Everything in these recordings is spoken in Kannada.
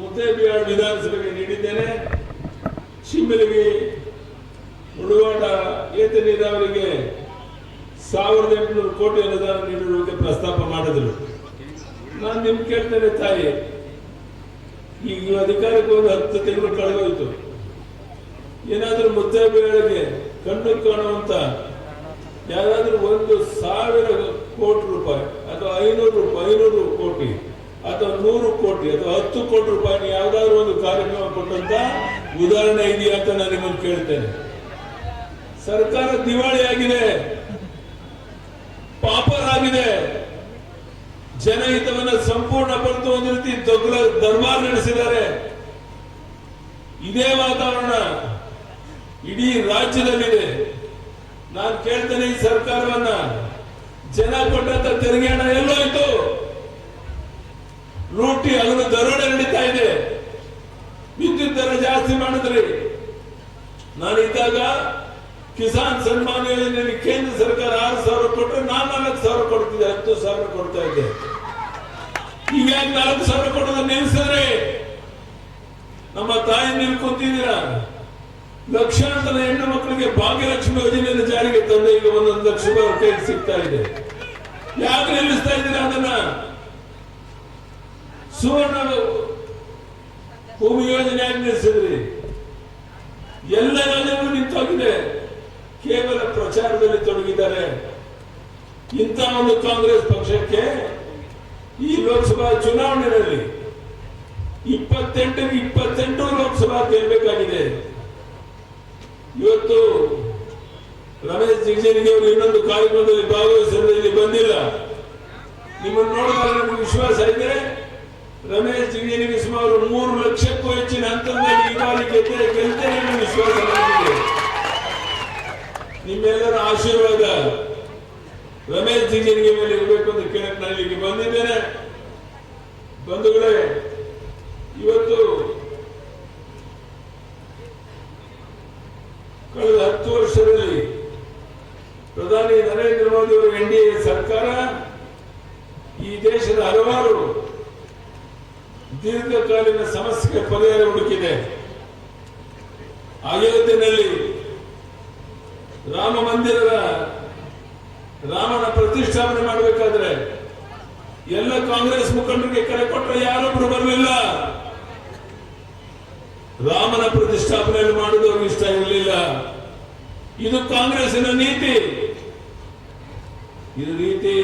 ಮುದ್ದೇಬಿಹಾಳ್ ವಿಧಾನಸಭೆಗೆ ನೀಡಿದ್ದೇನೆ. ಚಿಮ್ಮಲಿಗೆ ಮುಳುವಾಡ ಏತ ನೀರಾವರಿಗೆ ಸಾವಿರದ ಎಂಟುನೂರು ಕೋಟಿ ಅನುದಾನ ನೀಡಿರುವುದಕ್ಕೆ ಪ್ರಸ್ತಾಪ ಮಾಡಿದ್ರು. ನಾನು ನಿಮ್ ಕೇಳ್ತೇನೆ ತಾಯಿ. ಈಗ ಅಧಿಕಾರಕ್ಕೆ ಒಂದು ಹತ್ತು ತಿಂಗಳು ಕಳೆದೋಯ್ತು. ಏನಾದ್ರೂ ಮುದ್ದೇಬಿಹಾಳಿಗೆ ಕಣ್ಣು ಕಾಣುವಂತ ಯಾರಾದರೂ ಒಂದು ಸಾವಿರ ಕೋಟಿ ರೂಪಾಯಿ, ಅಥವಾ ಐನೂರು ಐನೂರು ಕೋಟಿ ಅಥವಾ ನೂರು ಕೋಟಿ ಅಥವಾ ಹತ್ತು ಕೋಟಿ ರೂಪಾಯಿ ಯಾವ್ದಾದ್ರು ಒಂದು ಕಾರ್ಯಕ್ರಮ ಕೊಟ್ಟಂತ ಉದಾಹರಣೆ ಇದೆಯಾ ಅಂತ ನಾನು ನಿಮ್ಮನ್ನು ಕೇಳ್ತೇನೆ. ಸರ್ಕಾರ ದಿವಾಳಿ ಆಗಿದೆ ಪಾಪರಾಗಿದೆ, ಜನಹಿತವನ್ನ ಸಂಪೂರ್ಣ ಬರೆದು ಒಂದು ರೀತಿ ದೊಗ್ಲ ದರ್ಬಾರ್ ನಡೆಸಿದ್ದಾರೆ. ಇದೇ ವಾತಾವರಣ ಇಡೀ ರಾಜ್ಯದಲ್ಲಿದೆ. ನಾನು ಕೇಳ್ತೇನೆ ಈ ಸರ್ಕಾರವನ್ನ. ಜನ ಕೊಟ್ಟಂತ ತೆರಿಗೆ ಹಣ ಎಲ್ಲೋಯ್ತು. ಲೂಟಿ ಅದನ್ನು ದರೋಡೆ ನಡೀತಾ ಇದೆ. ವಿದ್ಯುತ್ ದರ ಜಾಸ್ತಿ ಮಾಡಿದ್ರಿ. ನಾನಿದ್ದಾಗ ಕಿಸಾನ್ ಸನ್ಮಾನ ಯೋಜನೆಯಲ್ಲಿ ಕೇಂದ್ರ ಸರ್ಕಾರ ಆರು ಸಾವಿರ ಕೊಟ್ಟರೆ ನಾನು ನಾಲ್ಕು ಸಾವಿರ ಕೊಡ್ತಿದ್ದೆ, ಹತ್ತು ಸಾವಿರ ಕೊಡ್ತಾ ಇದ್ದೆ. ಈಗ ನಾಲ್ಕು ಸಾವಿರ ಕೊಡೋದು ನಿಲ್ಲಿಸಿದ್ರೆ? ನಮ್ಮ ತಾಯಿ ನೀವು ಕೂತಿದ್ದೀರಾ ಲಕ್ಷಾಂತರ ಹೆಣ್ಣು ಮಕ್ಕಳಿಗೆ ಭಾಗ್ಯಲಕ್ಷ್ಮಿ ಯೋಜನೆಯನ್ನು ಜಾರಿಗೆ ತಂದೆ, ಈಗ ಒಂದೊಂದು ಲಕ್ಷ ರೂಪಾಯಿ ಸಿಗ್ತಾ ಇದೆ. ಯಾಕೆ ನಿಲ್ಲಿಸ್ತಾ ಇದ್ದೀರಾ ಅದನ್ನ? ಸುವರ್ಣ ಭೂಮಿ ಯೋಜನೆ ನಿಲ್ಲಿಸಿದ್ರಿ ಎಲ್ಲ ಯೋಜನೆಗಳು ನಿಂತೋಗಿದೆ. ಕೇವಲ ಪ್ರಚಾರದಲ್ಲಿ ತೊಡಗಿದ್ದಾರೆ. ಇಂಥ ಒಂದು ಕಾಂಗ್ರೆಸ್ ಪಕ್ಷಕ್ಕೆ ಈ ಲೋಕಸಭಾ ಚುನಾವಣೆಯಲ್ಲಿ ಇಪ್ಪತ್ತೆಂಟು ಇಪ್ಪತ್ತೆಂಟು ಲೋಕಸಭಾ ಗೆಲ್ಲಬೇಕಾಗಿದೆ. ಇವತ್ತು ರಮೇಶ್ ಜಿಗಜಿಣಿಗೆ ಅವರು ಇನ್ನೊಂದು ಕಾರ್ಯಕ್ರಮದಲ್ಲಿ ಭಾಗವಹಿಸಿದ್ರೆ ಇಲ್ಲಿ ಬಂದಿಲ್ಲ. ನಿಮ್ಮನ್ನು ನೋಡಿದಾಗ ನಮಗೆ ವಿಶ್ವಾಸ ಇದೆ. ರಮೇಶ್ ಜಿಗಜಿಣಿಗೆ ಸುಮಾರು ಮೂರು ಲಕ್ಷಕ್ಕೂ ಹೆಚ್ಚಿನ ಹಂತದಲ್ಲಿ ಈ ಗೆದ್ದರೆ ಗೆಲ್ತೇನೆ ನಿಮ್ಮೆಲ್ಲರ ಆಶೀರ್ವಾದ ರಮೇಶ್ ಜಿಗಜಿಣಿಗೆ ಮೇಲೆ ಇರಬೇಕು ಅಂತ ಕೇಳಕ್ ನಾನು ಬಂದಿದ್ದೇನೆ. ಬಂಧುಗಳೇ, ಇವತ್ತು ಕಳೆದ ಹತ್ತು ವರ್ಷದಲ್ಲಿ ಪ್ರಧಾನಿ ನರೇಂದ್ರ ಮೋದಿ ಅವರ ಎನ್ ಡಿ ಎ ಸರ್ಕಾರ ಈ ದೇಶದ ಹಲವಾರು ದೀರ್ಘಕಾಲೀನ ಸಮಸ್ಯೆಗೆ ಪರಿಹಾರ ಹುಡುಕಿದೆ. ಅಯೋಧ್ಯೆಯಲ್ಲಿ ರಾಮ ಮಂದಿರದ ರಾಮನ ಪ್ರತಿಷ್ಠಾಪನೆ ಮಾಡಬೇಕಾದ್ರೆ ಎಲ್ಲ ಕಾಂಗ್ರೆಸ್ ಮುಖಂಡರಿಗೆ ಕರೆ ಕೊಟ್ಟರೆ ಯಾರೊಬ್ರು ಬರಲಿಲ್ಲ. ರಾಮನ ಪ್ರತಿಷ್ಠಾಪನೆಯಲ್ಲಿ ಮಾಡುವುದು ಅವ್ರಿಗೆ ಇಷ್ಟ ಇರಲಿಲ್ಲ. ಇದು ಕಾಂಗ್ರೆಸ್ಸಿನ ನೀತಿ. ಇದು ನೀತಿ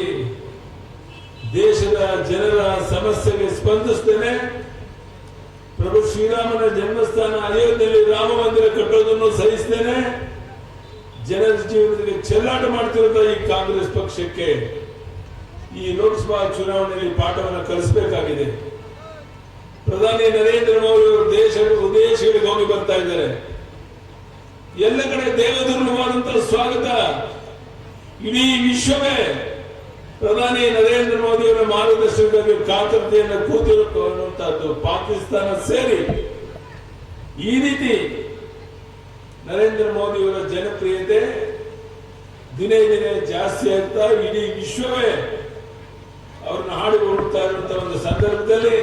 ದೇಶದ ಜನರ ಸಮಸ್ಯೆಗೆ ಸ್ಪಂದಿಸ್ತೇನೆ. ಪ್ರಭು ಶ್ರೀರಾಮನ ಜನ್ಮಸ್ಥಾನ ಅಯೋಧ್ಯೆಯಲ್ಲಿ ರಾಮ ಮಂದಿರ ಕಟ್ಟೋದನ್ನು ಸಹಿಸ್ತೇನೆ. ಜನರ ಜೀವನದಲ್ಲಿ ಚೆಲ್ಲಾಟ ಮಾಡ್ತಿರೋದ ಈ ಕಾಂಗ್ರೆಸ್ ಪಕ್ಷಕ್ಕೆ. ಈ ಲೋಕಸಭಾ ಚುನಾವಣೆಯಲ್ಲಿ ಪಾಠವನ್ನು ಕಲಿಸಬೇಕಾಗಿದೆ. ಪ್ರಧಾನಿ ನರೇಂದ್ರ ಮೋದಿ ಅವರು ದೇಶ ವಿದೇಶಗಳಿಗೆ ಹೋಗಿ ಬರ್ತಾ ಇದ್ದಾರೆ. ಎಲ್ಲ ಕಡೆ ದೇವದುರ್ಗವಾದಂತಹ ಸ್ವಾಗತ. ಇಡೀ ವಿಶ್ವವೇ ಪ್ರಧಾನಿ ನರೇಂದ್ರ ಮೋದಿ ಅವರ ಮಾರ್ಗದರ್ಶನದಲ್ಲಿ ಕಾತರತೆಯನ್ನು ಕೂತಿರುವಂತಹದ್ದು ಪಾಕಿಸ್ತಾನ ಸೇರಿ. ಈ ರೀತಿ ನರೇಂದ್ರ ಮೋದಿ ಅವರ ಜನಪ್ರಿಯತೆ ದಿನೇ ದಿನೇ ಜಾಸ್ತಿ ಆಗ್ತಾ ಇಡೀ ವಿಶ್ವವೇ ಅವ್ರನ್ನ ಹಾಡಿ ಹೋಗ್ತಾ ಇರುವಂತಹ ಒಂದು ಸಂದರ್ಭದಲ್ಲಿ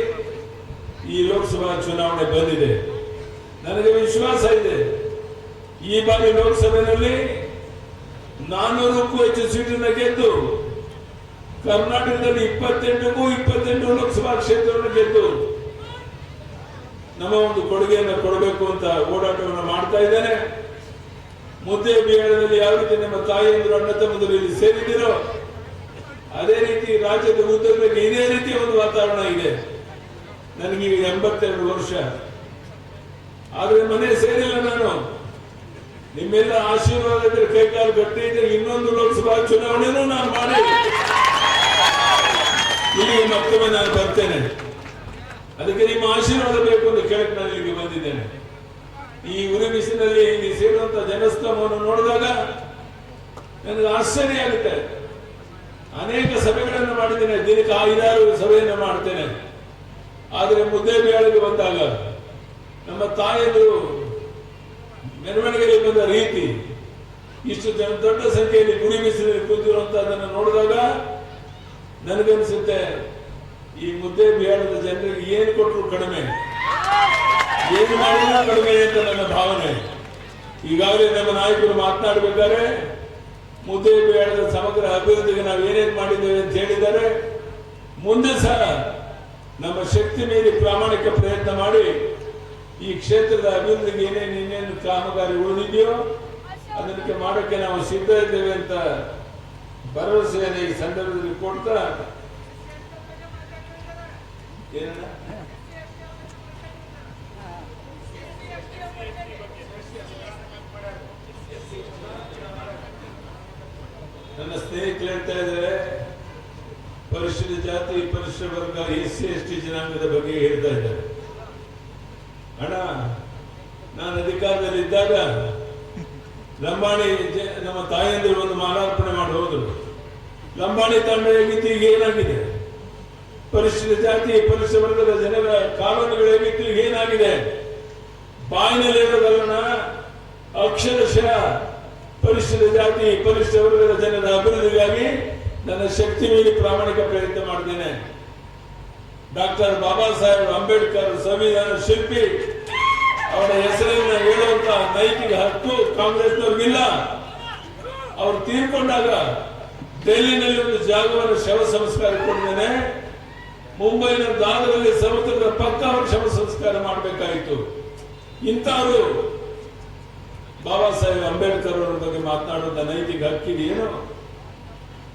ಈ ಲೋಕಸಭಾ ಚುನಾವಣೆ ಬಂದಿದೆ. ನನಗೆ ವಿಶ್ವಾಸ ಇದೆ. ಈ ಬಾರಿ ಲೋಕಸಭೆಯಲ್ಲಿ ನಾನ್ನೂರಕ್ಕೂ ಹೆಚ್ಚು ಸೀಟನ್ನು ಗೆದ್ದು ಕರ್ನಾಟಕದಲ್ಲಿ ಇಪ್ಪತ್ತೆಂಟಕ್ಕೂ ಇಪ್ಪತ್ತೆಂಟು ಲೋಕಸಭಾ ಕ್ಷೇತ್ರವನ್ನು ಗೆದ್ದು ನಮ್ಮ ಒಂದು ಕೊಡುಗೆಯನ್ನು ಕೊಡಬೇಕು ಅಂತ ಓಡಾಟವನ್ನು ಮಾಡ್ತಾ ಇದ್ದೇನೆ. ಮುದ್ದೆ ಬಿಹಾರದಲ್ಲಿ ಯಾವ ರೀತಿ ನಮ್ಮ ತಾಯಿಯಂದರು ಅಣ್ಣ ತಮ್ಮದಲ್ಲಿ ಇಲ್ಲಿ ಸೇರಿದ್ದೀರೋ, ಅದೇ ರೀತಿ ರಾಜ್ಯದ ಉದ್ಯೋಗಕ್ಕೆ ಇದೇ ರೀತಿಯ ಒಂದು ವಾತಾವರಣ ಇದೆ. ನನಗೀಗ ಎಂಬತ್ತೆರಡು ವರ್ಷ. ಆದ್ರೆ ಮನೆ ಸೇರಿಲ್ಲ ನಾನು. ನಿಮ್ಮೆಲ್ಲ ಆಶೀರ್ವಾದ ಕೈಕಾಲು ಗಟ್ಟಿ ಇದ್ರೆ ಇನ್ನೊಂದು ಲೋಕಸಭಾ ಚುನಾವಣೆಯನ್ನು ನಾನು ಮಾಡಿ ಇಲ್ಲಿಗೆ ಮತ್ತೊಮ್ಮೆ ನಾನು ಬರ್ತೇನೆ. ಅದಕ್ಕೆ ನಿಮ್ಮ ಆಶೀರ್ವಾದ ಬೇಕು ಅಂತ ಕೇಳಕ್ ನಾನು ಇಲ್ಲಿಗೆ ಬಂದಿದ್ದೇನೆ. ಈ ಉರಿ ಬಿಸಿನಲ್ಲಿ ಇಲ್ಲಿ ಸೇರುವಂತ ಜನಸ್ತಮವನ್ನು ನೋಡಿದಾಗ ನನಗೆ ಆಶ್ಚರ್ಯ ಆಗುತ್ತೆ. ಅನೇಕ ಸಭೆಗಳನ್ನು ಮಾಡಿದ್ದೇನೆ. ದಿನಕ್ಕೆ ಐದಾರು ಸಭೆಯನ್ನು ಮಾಡ್ತೇನೆ. ಆದರೆ ಮುದ್ದೆ ಬೇಳೆಗೆ ಬಂದಾಗ ನಮ್ಮ ತಾಯಂದರು ಮೆರವಣಿಗೆಯಲ್ಲಿ ಬಂದ ರೀತಿ ಇಷ್ಟು ಜನ ದೊಡ್ಡ ಸಂಖ್ಯೆಯಲ್ಲಿ ಗುರಿ ಬಿಸಿಲಲ್ಲಿ ಕೂತಿರುವಂತಹದನ್ನು ನೋಡಿದಾಗ ನನಗನ್ಸುತ್ತೆ, ಈ ಮುದ್ದೆ ಬೇಡದ ಜನರಿಗೆ ಏನು ಕೊಟ್ಟರು ಕಡಿಮೆ? ಏನು ಮಾಡಿದ್ರು ಕಡಿಮೆ ಅಂತ ನನ್ನ ಭಾವನೆ. ಈಗಾಗಲೇ ನಮ್ಮ ನಾಯಕರು ಮಾತನಾಡಬೇಕಾದ್ರೆ, ಮುದ್ದೆ ಬೇಡದ ಸಮಗ್ರ ಅಭಿವೃದ್ಧಿಗೆ ನಾವು ಏನೇನು ಮಾಡಿದ್ದೇವೆ ಅಂತ ಹೇಳಿದ್ದಾರೆ ಮುಂದೆ ಸಹ ನಮ್ಮ ಶಕ್ತಿ ಮೀರಿ ಪ್ರಾಮಾಣಿಕ ಪ್ರಯತ್ನ ಮಾಡಿ, ಈ ಕ್ಷೇತ್ರದ ಅಭಿವೃದ್ಧಿಗೆ ಏನೇನು ಇನ್ನೇನು ಕಾಮಗಾರಿ ಉಳಿದಿದೆಯೋ, ಅದಕ್ಕೆ ಮಾಡೋಕ್ಕೆ ನಾವು ಸಿದ್ಧ ಇದ್ದೇವೆ ಅಂತ ಭರವಸೆಯನ್ನು ಈ ಸಂದರ್ಭದಲ್ಲಿ ಕೊಡ್ತಾ ನನ್ನ ಸ್ನೇಹಿತರು ಹೇಳ್ತಾ ಇದ್ದಾರೆ ಪರಿಶಿಷ್ಟ ಜಾತಿ ಪರಿಶಿಷ್ಟ ವರ್ಗ ಎಸ್ ಸಿ ಎಸ್ ಟಿ ಜನಾಂಗದ ಬಗ್ಗೆ ಹೇಳ್ತಾ ಇದ್ದಾರೆ. ಅಣ್ಣ, ನಾನು ಅಧಿಕಾರದಲ್ಲಿ ಇದ್ದಾಗ ಲಂಬಾಣಿ ನಮ್ಮ ತಾಯಂದಿರು ಒಂದು ಮಾಲಾರ್ಪಣೆ ಮಾಡಿ ಹೋದ್ರು. ಲಂಬಾಣಿ ತಂಡ ಹೇಗಿತ್ತು, ಈಗ ಏನಾಗಿದೆ? ಪರಿಶಿಷ್ಟ ಜಾತಿ, ಪರಿಶಿಷ್ಟ ವರ್ಗದ ಜನರ ಕಾನೂನುಗಳು ಹೇಗಿತ್ತು, ಈಗ ಏನಾಗಿದೆ? ಬಾಯಿನಲ್ಲಿರೋದಲ್ಲ ಅಕ್ಷರಶಃ ಪರಿಶಿಷ್ಟ ಜಾತಿ, ಪರಿಶಿಷ್ಟ ವರ್ಗದ ಜನರ ಅಭಿವೃದ್ಧಿಗಾಗಿ ನನ್ನ ಶಕ್ತಿ ಮೀರಿ ಪ್ರಾಮಾಣಿಕ ಪ್ರಯತ್ನ ಮಾಡಿದ್ದೇನೆ. ಡಾಕ್ಟರ್ ಬಾಬಾ ಸಾಹೇಬ್ ಅಂಬೇಡ್ಕರ್ ಸಂವಿಧಾನ ಶಿಲ್ಪಿ, ಅವರ ಹೆಸರನ್ನು ಹೇಳುವಂತ ನೈತಿಕ ಹಕ್ಕು ಕಾಂಗ್ರೆಸ್ನವ್ರಿಗಿಲ್ಲ. ಅವ್ರು ತೀರ್ಕೊಂಡಾಗ ಡೆಲ್ಲಿನಲ್ಲಿ ಒಂದು ಜಾಗವನ್ನು ಶವ ಸಂಸ್ಕಾರ ಕೊಟ್ಟಿದ್ದೇನೆ. ಮುಂಬೈನ ದಾದರಲ್ಲಿ ಸಮುದ್ರದ ಪಕ್ಕ ಅವರು ಶವ ಸಂಸ್ಕಾರ ಮಾಡಬೇಕಾಯಿತು. ಇಂಥವರು ಬಾಬಾ ಸಾಹೇಬ್ ಅಂಬೇಡ್ಕರ್ ಅವರ ಬಗ್ಗೆ ಮಾತನಾಡುವಂತ ನೈತಿಕ ಹಕ್ಕಿದೆಯೇನು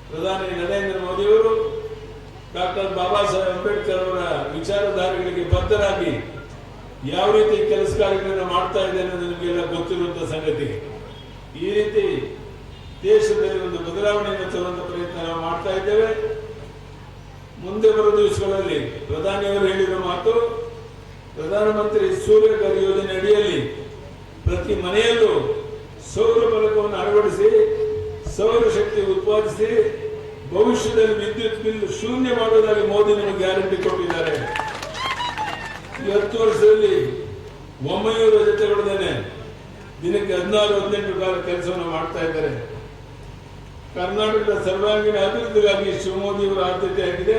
ಪ್ರಧಾನಿ ನರೇಂದ್ರ ಮೋದಿಯವರು ಡಾಕ್ಟರ್ ಬಾಬಾ ಸಾಹೇಬ್ ಅಂಬೇಡ್ಕರ್ ಅವರ ವಿಚಾರಧಾರೆಗಳಿಗೆ ಬದ್ಧರಾಗಿ ಯಾವ ರೀತಿ ಕೆಲಸ ಕಾರ್ಯಗಳನ್ನು ಮಾಡ್ತಾ ಇದೆ ಅನ್ನೋದು ನಿಮಗೆಲ್ಲ ಗೊತ್ತಿರುವಂತ ಸಂಗತಿ. ಈ ರೀತಿ ದೇಶದಲ್ಲಿ ಬದಲಾವಣೆಯನ್ನು ತರುವಂತ ಪ್ರಯತ್ನ ನಾವು ಮಾಡ್ತಾ ಇದ್ದೇವೆ. ಮುಂದೆ ಬರುವ ದಿವಸಗಳಲ್ಲಿ ಪ್ರಧಾನಿಯವರು ಹೇಳಿದ ಮಾತು, ಪ್ರಧಾನಮಂತ್ರಿ ಸೂರ್ಯಘರ್ ಯೋಜನೆ ಅಡಿಯಲ್ಲಿ ಪ್ರತಿ ಮನೆಯಲ್ಲೂ ಸೌರ ಫಲಕವನ್ನು ಅಳವಡಿಸಿ ಸೌರಶಕ್ತಿ ಉತ್ಪಾದಿಸಿ, ಭವಿಷ್ಯದಲ್ಲಿ ವಿದ್ಯುತ್ ಬಿಲ್ ಶೂನ್ಯ ಮಾಡುವುದಾಗಿ ಮೋದಿ ನಮಗೆ ಗ್ಯಾರಂಟಿ ಕೊಟ್ಟಿದ್ದಾರೆ. ಈ ಹತ್ತು ವರ್ಷದಲ್ಲಿ ಒಮ್ಮೆಯೂ ರಜೆ ತಗೊಳ್ಳದೇನೆ ದಿನಕ್ಕೆ ಹದಿನಾರು, ಹದಿನೆಂಟು ಕಾಲ ಕೆಲಸವನ್ನು ಮಾಡ್ತಾ ಇದ್ದಾರೆ. ಕರ್ನಾಟಕದ ಸರ್ವಾಂಗೀಣ ಅಭಿವೃದ್ಧಿಗಾಗಿ ಶಿವಮೋದಿಯವರ ಆದ್ಯತೆಯಾಗಿದೆ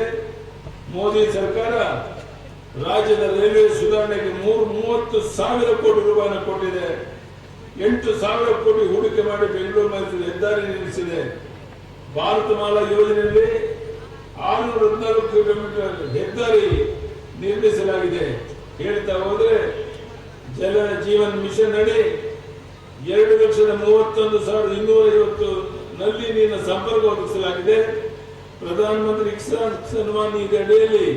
ಮೋದಿ ಸರ್ಕಾರ ರಾಜ್ಯದ ರೈಲ್ವೆ ಸುಧಾರಣೆಗೆ ಮೂರು ಮೂವತ್ತು ಸಾವಿರ ಕೋಟಿ ರೂಪಾಯಿನ ಕೊಟ್ಟಿದೆ. ಎಂಟು ಸಾವಿರ ಕೋಟಿ ಹೂಡಿಕೆ ಮಾಡಿ ಬೆಂಗಳೂರು ಮೈಸೂರು ಹೆದ್ದಾರಿ ನಿರ್ಮಿಸಿದೆ. ಭಾರತ ಮಾಲಾ ಯೋಜನೆಯಲ್ಲಿ ಆರುನೂರ ಹದಿನಾಲ್ಕು ಕಿಲೋಮೀಟರ್ ಹೆದ್ದಾರಿ ನಿರ್ಮಿಸಲಾಗಿದೆ. ಹೇಳ್ತಾ ಹೋದ್ರೆ ಜಲ ಜೀವನ್ ಮಿಷನ್ ಅಡಿ ಎರಡು ಲಕ್ಷದ ಮೂವತ್ತೊಂದು ಸಾವಿರದ ಇನ್ನೂರ ಐವತ್ತು ನಲ್ಲಿ ನೀರಿನ ಸಂಪರ್ಕ ಒದಗಿಸಲಾಗಿದೆ. ಪ್ರಧಾನಮಂತ್ರಿ ಕಿಸಾನ್ ಸನ್ಮಾನ್ ನಿಧಿ ಅಡಿಯಲ್ಲಿ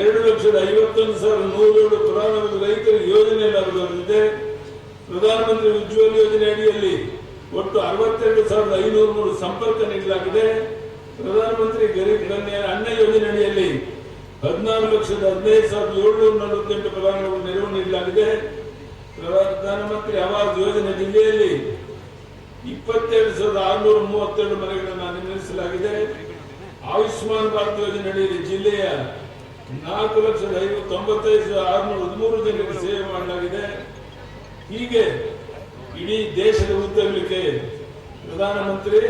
ಎರಡು ಲಕ್ಷದ ಐವತ್ತೊಂದು ಸಾವಿರದ ನೂರೇಳು ಫಲಾನುಭವಿ ರೈತರ ಯೋಜನೆ ಲಾಭವಾಗಿದೆ ಪ್ರಧಾನಮಂತ್ರಿ ಉಜ್ವಲ್ ಯೋಜನೆ ಅಡಿಯಲ್ಲಿ ಒಟ್ಟು ಅರವತ್ತೆರಡು ಸಾವಿರದ ಐನೂರ ಮೂರು ಸಂಪರ್ಕ ನೀಡಲಾಗಿದೆ. ಪ್ರಧಾನಮಂತ್ರಿ ಗರೀಬ್ ಕಲ್ಯಾಣ ಅನ್ನ ಯೋಜನೆ ಅಡಿಯಲ್ಲಿ ಹದಿನಾರು ಲಕ್ಷದ ಹದಿನೈದು ಸಾವಿರದ ಏಳ್ನೂರ ನಲವತ್ತೆಂಟು ಫಲಾನುಭವಿ ನೆರವು ನೀಡಲಾಗಿದೆ. ಪ್ರಧಾನಮಂತ್ರಿ ಆವಾಸ್ ಯೋಜನೆ ಜಿಲ್ಲೆಯಲ್ಲಿ ಇಪ್ಪತ್ತೇಳು ಸಾವಿರದ ಆರುನೂರ ಮೂವತ್ತೆರಡು ಮನೆಗಳನ್ನು ನಿರ್ಮಿಸಲಾಗಿದೆ. ಆಯುಷ್ಮಾನ್ ಭಾರತ್ ಯೋಜನೆಯಲ್ಲಿ ಜಿಲ್ಲೆಯ ನಾಲ್ಕು ಲಕ್ಷದ ಐವತ್ತೊಂಬತ್ತೈದು ಸಾವಿರದ ಆರುನೂರ ಹದಿಮೂರು ಜನರಿಗೆ ಸೇವೆ ಮಾಡಲಾಗಿದೆ. ಹೀಗೆ ಇಡೀ ದೇಶದ ಉದ್ಯಮಕ್ಕೆ ಪ್ರಧಾನಮಂತ್ರಿ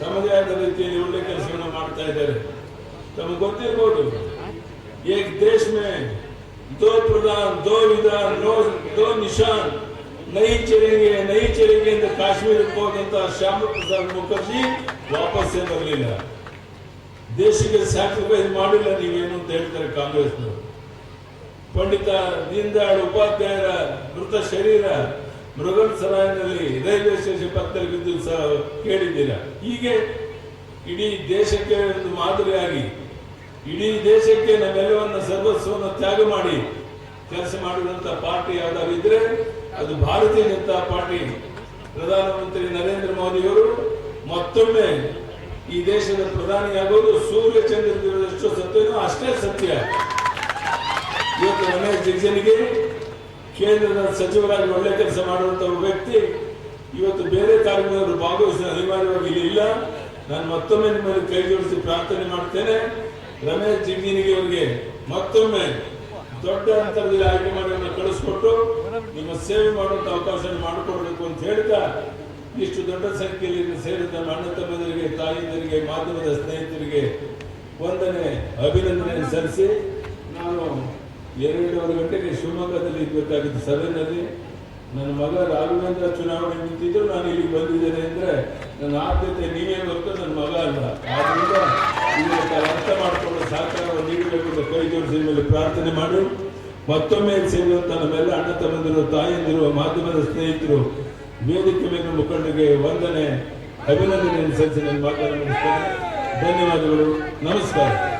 ತಮ್ಮದೇ ಆದ ರೀತಿಯಲ್ಲಿ ಒಳ್ಳೆ ಕೆಲಸವನ್ನು ಮಾಡ್ತಾ ಇದ್ದಾರೆ. ತಮಗೆ ಗೊತ್ತಿರ್ಬೋದು, ಏಕ್ ದೇಶ ಮೇ ದೋ ಪ್ರಧಾನ್, ದೋ ವಿಧಾನ್ ದೋ ನಿಶಾನ್ ನೈಚರಿಗೆ ನೈಚರಿಗೆ ಎಂದು ಕಾಶ್ಮೀರಕ್ಕೆ ಹೋದಂತಹ ಶ್ಯಾಮ ಪ್ರಸಾದ್ ಮುಖರ್ಜಿ ವಾಪಸ್ಸೇ ಬರಲಿಲ್ಲ ದೇಶಕ್ಕೆ ಸ್ಯಾಕ್ರಿಫೈಸ್ ಮಾಡಿಲ್ಲ ನೀವೇನು ಅಂತ ಹೇಳ್ತಾರೆ ಕಾಂಗ್ರೆಸ್ನವರು. ಪಂಡಿತ ದೀನದಯಾಳ್ ಉಪಾಧ್ಯಾಯರ ಮೃತ ಶರೀರ ಮೃಗನ್ ಸರಾಯ್ನಲ್ಲಿ ರೈಲ್ವೆ ಸ್ಟೇಷನ್ ಪಕ್ಕದಲ್ಲಿ ಬಿದ್ದು ಸಹ ಕೇಳಿದ್ದೀರಾ? ಹೀಗೆ ಇಡೀ ದೇಶಕ್ಕೆ ಒಂದು ಮಾದರಿಯಾಗಿ, ಇಡೀ ದೇಶಕ್ಕೆ ನಮ್ಮೆಲ್ಲವನ್ನ ಸರ್ವಸ್ವವನ್ನು ತ್ಯಾಗ ಮಾಡಿ, ಕೆಲಸ ಮಾಡಿದಂಥ ಪಾರ್ಟಿ ಯಾವ್ದಾದ್ರು ಇದ್ರೆ ಅದು ಭಾರತೀಯ ಜನತಾ ಪಾರ್ಟಿ. ಪ್ರಧಾನಮಂತ್ರಿ ನರೇಂದ್ರ ಮೋದಿಯವರು ಮತ್ತೊಮ್ಮೆ ಈ ದೇಶದ ಪ್ರಧಾನಿಯಾಗೋದು ಸೂರ್ಯ ಚಂದ್ರದಷ್ಟು ಸತ್ಯನೋ ಅಷ್ಟೇ ಸತ್ಯ. ಇವತ್ತು ರಮೇಶ್ ಜಿಗ್ಜನಿಗೆ ಕೇಂದ್ರದ ಸಚಿವರಾಗಿ ಒಳ್ಳೆ ಕೆಲಸ ಮಾಡುವಂತ ವ್ಯಕ್ತಿ. ಇವತ್ತು ಬೇರೆ ಕಾರ್ಯಕ್ರಮದವರು ಭಾಗವಹಿಸಿದ ಅನಿವಾರ್ಯವಾಗಿ ಇಲ್ಲಿ. ನಾನು ಮತ್ತೊಮ್ಮೆ ನಿಮ್ಮಲ್ಲಿ ಕೈ ಜೋಡಿಸಿ ಪ್ರಾರ್ಥನೆ ಮಾಡ್ತೇನೆ. ರಮೇಶ್ ಜಿಗ್ಜಿನಿಗೆ ಅವರಿಗೆ ಮತ್ತೊಮ್ಮೆ ದೊಡ್ಡ ಅಂತರದಲ್ಲಿ ಆಯ್ಕೆ ಮಾಡಿ ಕಳಿಸ್ಕೊಟ್ಟು ನಿಮ್ಮ ಸೇವೆ ಮಾಡುವಂತ ಅವಕಾಶ ಮಾಡಿಕೊಡ್ಬೇಕು ಅಂತ ಹೇಳ್ತಾ ಇಷ್ಟು ದೊಡ್ಡ ಸಂಖ್ಯೆಯಲ್ಲಿ ಸೇರಿದ ಅಣ್ಣ ತಮ್ಮಂದರಿಗೆ ತಾಯಿಂದರಿಗೆ ಮಾಧ್ಯಮದ ಸ್ನೇಹಿತರಿಗೆ ಒಂದನೇ ಅಭಿನಂದನೆ ಸಲ್ಲಿಸಿ ನಾನು ಎರಡೂವರೆ ಗಂಟೆಗೆ ಶಿವಮೊಗ್ಗದಲ್ಲಿ ಇರ್ಬೇಕಾಗಿತ್ತು ಸಭೆಯಲ್ಲಿ. ನನ್ನ ಮಗ ರಾಘವೇಂದ್ರ ಚುನಾವಣೆ ನಿಂತಿದ್ರು, ನಾನು ಇಲ್ಲಿಗೆ ಬಂದಿದ್ದೇನೆ ಅಂದ್ರೆ ನನ್ನ ಆದ್ಯತೆ ನೀವೇ ಗೊತ್ತು ನನ್ನ ಮಗ ಅಲ್ಲ. ತಾವು ಅರ್ಥ ಮಾಡಿಕೊಂಡು ಸಹಕಾರವನ್ನು ನೀಡಬೇಕು ಅಂತ ಕೈ ಜೋಡಿಸಿದ ಮೇಲೆ ಪ್ರಾರ್ಥನೆ ಮಾಡು. ಮತ್ತೊಮ್ಮೆ ಸೇರುವಂತ ನಮ್ಮೆಲ್ಲ ಅಣ್ಣ ತಮ್ಮಂದಿರು ತಾಯಂದಿರು ಮಾಧ್ಯಮದ ಸ್ನೇಹಿತರು, ವೇದಿಕೆ ಮೇಲೆ ಮುಖಂಡರಿಗೆ ವಂದನೆ ಅಭಿನಂದನೆ ಸಲ್ಲಿಸಿ ನನ್ನ ಮಾತನ್ನು ಧನ್ಯವಾದಗಳು. ನಮಸ್ಕಾರ.